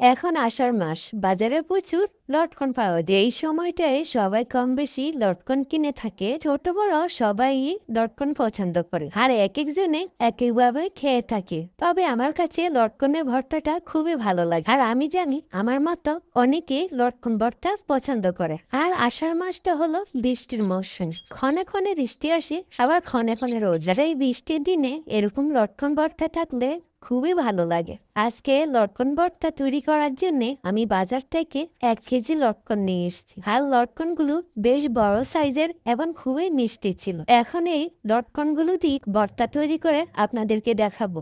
এখন আষাঢ় মাস, বাজারে প্রচুর লটকন পাওয়া যায়। এই সময়টায় সবাই কম বেশি লটকন কিনে থাকে, ছোট বড় সবাই লটকন পছন্দ করে। আর এক একজনে এক একভাবে খেয়ে থাকে। তবে আমার কাছে লটকনের ভর্তাটা খুবই ভালো লাগে। আর আমি জানি আমার মতো অনেকে লটকন ভর্তা পছন্দ করে। আর আষাঢ় মাসটা হলো বৃষ্টির মৌসুম ক্ষণে ক্ষণে বৃষ্টি আসে, আবার ক্ষণে ক্ষণে রোদ। আর এই বৃষ্টির দিনে এরকম লটকন ভর্তা থাকলে খুবই ভালো লাগে। আজকে লটকন ভর্তা তৈরি করার জন্য আমি বাজার থেকে এক কেজি লটকন নিয়ে এসেছি। আর লটকনগুলো বেশ বড় সাইজের এবং খুবই মিষ্টি ছিল। এখন এই লটকনগুলো দিয়ে ভর্তা তৈরি করে আপনাদেরকে দেখাবো।